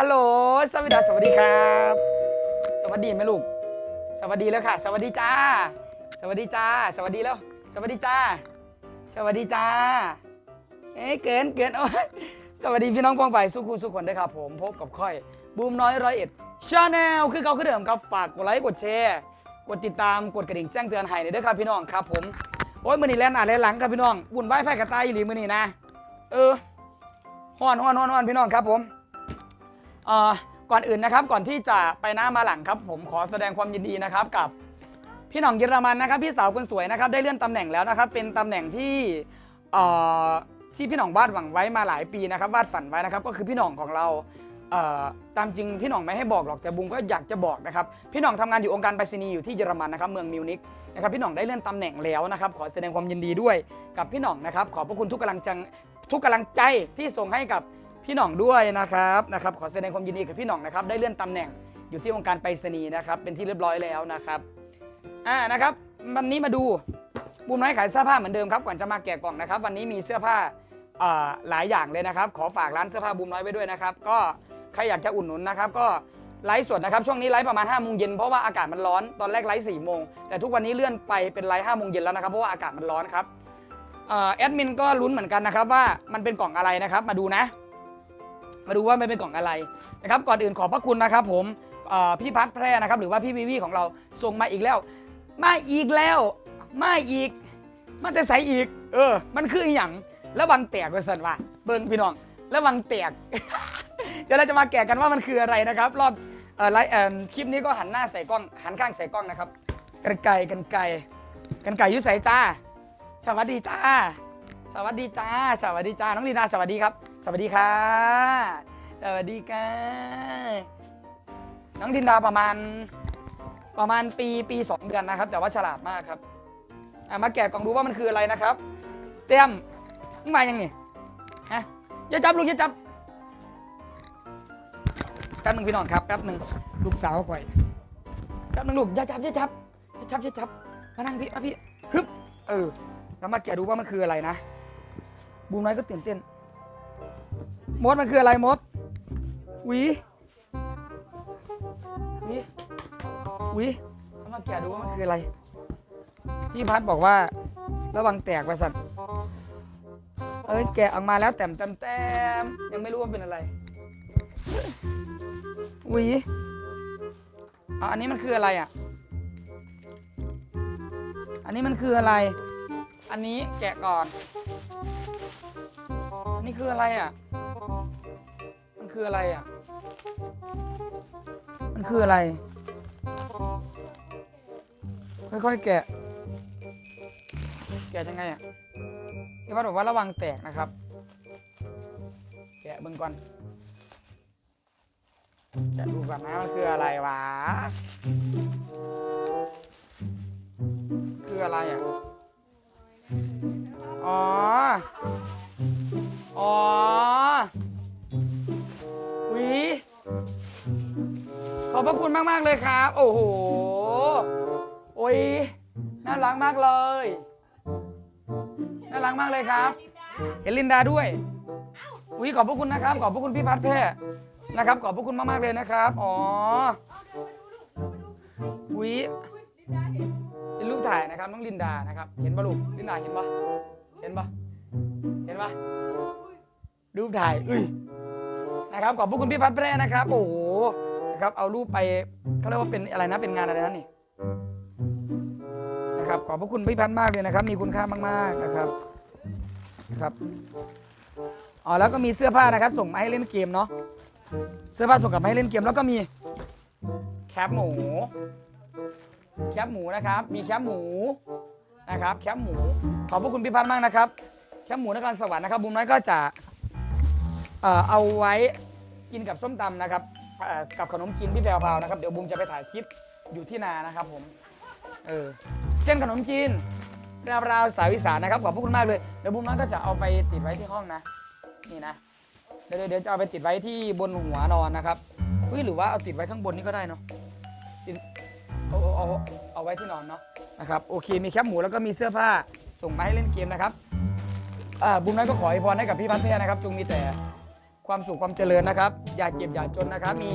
ฮัลโหล สวัสดีสวัสดีครับ สวัสดีไหมลูก สวัสดีแล้วค่ะ สวัสดีจ้า สวัสดีจ้า สวัสดีแล้ว สวัสดีจ้า สวัสดีจ้า เอ้เกินเกินโอ้ยสวัสดีพี่น้องปองไปสุขุสุขคนด้วยครับผมพบกับค่อยบูมน้อยร้อยเอ็ดชาแนลคือเขาคือเดิมครับฝากกดไลค์กดแชร์กดติดตามกดกระดิ่งแจ้งเตือนให้ด้วยครับพี่น้องครับผมโอ้ยมือนี่แลนอ่านแลนหลังครับพี่น้องวุ่นวายไพ่กระต่ายอีหลีมือนี่นะ เออฮ้อนฮ้อนฮ้อนฮ้อนพี่น้องครับผม ก่อนอื่นนะครับก่อนที่จะไปหน้ามาหลังครับผมขอแสดงความยินดีนะครับกับพี่หน่องเยอรมันนะครับพี่สาวคนสวยนะครับได้เลื่อนตำแหน่งแล้วนะครับเป็นตำแหน่งที่ที่พี่หน่องวาดหวังไว้มาหลายปีนะครับวาดฝันไว้นะครับก็คือพี่หน่องของเราเตามจริงพี่หน่องไม่ให้บอกหรอกแต่บุ้งก็อยากจะบอกนะครับพี่หน่องทำงานอยู่องค์การไปรษณีย์อยู่ที่เยอรมันนะครับเมืองมิวนิกนะครับพี่หน่องได้เลื่อนตำแหน่งแล้วนะครับขอแสดงความยินดีด้วยกับพี่หน่องนะครับขอบพระคุณทุกกำลังใจทุกกำลังใจที่ส่งให้กับ พี่หน่องด้วยนะครับนะครับขอแสดงความยินดีกับพี่หน่องนะครับได้เลื่อนตำแหน่งอยู่ที่องค์การไปรษณีย์นะครับเป็นที่เรียบร้อยแล้วนะครับอ่านะครับวันนี้มาดูบูมน้อยขายเสื้อผ้าเหมือนเดิมครับก่อนจะมาแกะกล่องนะครับวันนี้มีเสื้อผ้าอ่าหลายอย่างเลยนะครับ ขอฝากร้านเสื้อผ้าบูมน้อยไว้ด้วยนะครับก็ใครอยากจะอุดหนุนนะครับก็ไลฟ์สดนะครับช่วงนี้ไลฟ์ประมาณ5้าโมงเย็นเพราะว่าอากาศมันร้อนตอนแรกไลฟ์สี่โมงแต่ทุกวันนี้เลื่อนไปเป็นไลฟ์ห้าโมงเย็นแล้วนะครับเพราะว่าอากาศมันร้อนครับอ่อแอดมินก็ลุ้นเหมือนกันนะครับว่ามันเป็นกล่องอะไรนะครับมาดูนะ มาดูว่ามันเป็นกล่องอะไรนะครับก่อนอื่นขอบพระคุณนะครับผมพี่พัดแพร่นะครับหรือว่าพี่วิวีของเราส่งมาอีกแล้ว มาอีกแล้วมาอีก มันจะใส่อีก เออ มันคืออหย่างแล้ววังแตกกันสันว่าเบิ้งพี่น้องแล้ววังแตก เดี๋ยวเราจะมาแกะกันว่ามันคืออะไรนะครับ รอบไลฟ์คลิปนี้ก็หันหน้าใส่กล้อง หันข้างใส่กล้องนะครับ กันไก่กันไก่กันไก่อยุใส่จ้าสวัสดีจ้า สวัสดีจ้า สวัสดีจ้า น้องลีนาสวัสดีครับ สวัสดีค่ะสวัสดีค่ะน้องดินดาประมาณประมาณปีปีสองเดือนนะครับ แต่ว่าฉลาดมากครับมาแกะกล่องดูว่ามันคืออะไรนะครับ เตรียมมึงมายังนี่ฮะอย่าจับลูกอย่าจับแป๊บหนึงพี่น้องครับแป๊บหนึงลูกสาวข่อยแป๊บหนึงลูกอย่าจับอย่าจับอย่าจับอย่าจับมานั่งพี่มาพี่ฮึบเออแล้วมาแกะดูว่ามันคืออะไรนะบูมน้อยก็ตื่นเต้น มดมันคืออะไรมดหวีหวีหวีเอามาแกะดูว่ามันคืออะไร พี่พัดบอกว่า ระวังแตกไปสัตว์เอ้ยแกะออกมาแล้วแต้มแต้มแต้มยังไม่รู้ว่าเป็นอะไรหวีอะอันนี้มันคืออะไรอะ อันนี้มันคืออะไร อันนี้แกะก่อนอันนี้ คืออะไรอะ มันคืออะไรอะ มันคืออะไร ค่อยๆแกะ แกะยังไงอะพี่พัดบอกว่าระวังแตกนะครับ แกะเบิ่งก่อน แกะดูก่อนนะมันคืออะไรวะ คืออะไรอะ อ๋ออ๋อ พระคุณมาก ๆ เลยครับ โอ้โห โอ้ย น่ารักมากเลย น่ารักมากเลยครับ เห็นลินดาด้วยหวีขอบพระคุณนะครับ ขอบพระคุณพี่พัดแพร่นะครับ ขอบพระคุณมาก ๆ เลยนะครับ อ๋อหวีเป็นรูปถ่ายนะครับน้องลินดานะครับ เห็นปะลูกลินดาเห็นปะเห็นปะเห็นปะรูปถ่าย อุ้ย นะครับ ขอบพระคุณพี่พัดแพร่นะครับ โอ้โห ครับ เอารูปไปเขาเรียกว่าเป็นอะไรนะเป็นงานอะไรนะนี่นะครับขอบพระคุณพี่พัดมากเลยนะครับ มีคุณค่ามากๆนะครับนะครับอ๋อแล้วก็มีเสื้อผ้านะครับ ส่งมาให้เล่นเกมเนาะเสื้อผ้าส่งกลับมาให้เล่นเกมแล้วก็มีแคปหมู แคปหมูนะครับ มีแคปหมูนะครับ แคปหมู ขอบพระคุณพี่พัดมากนะครับ แคปหมูนครสวรรค์นะครับบุมน้อยก็จะเอ่อเอาไว้กินกับส้มตำนะครับ เอ่อกับขนมจีนพี่แพรวพราวนะครับ เดี๋ยวบุมจะไปถ่ายคลิปอยู่ที่นานะครับผม เออ เส้นขนมจีนราวสายวิสานนะครับขอบพระคุณมากเลย เดี๋ยวบุมน้อยก็จะเอาไปติดไว้ที่ห้องนะ นี่นะ เดี๋ยวเดี๋ยวจะเอาไปติดไว้ที่บนหัวนอนนะครับเฮ้ยหรือว่าเอาติดไว้ข้างบนนี่ก็ได้เนาะติดเอาเอาเอาเอาไว้ที่นอนเนาะนะครับโอเคมีแคปหมูแล้วก็มีเสื้อผ้าส่งมาให้เล่นเกมนะครับอ่าบุญน้อยก็ขออวยพรให้กับพี่พันเพรนะครับจงมีแต่ ความสุขความเจริญนะครับ อย่าเจ็บอย่าจนนะครับ มี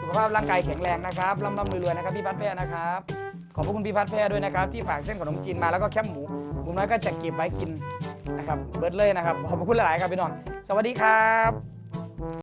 สุขภาพร่างกายแข็งแรงนะครับร่ำร่ำรวยๆนะครับพี่พัดแพรนะครับ ขอบพระคุณพี่พัดแพรด้วยนะครับ ที่ฝากเส้นขนมจีนมาแล้วก็แคบหมูหมูน้อยก็จะเก็บไว้กินนะครับเบิร์ดเลยนะครับ ขอบพระคุณหลายๆครับพี่น้องสวัสดีครับ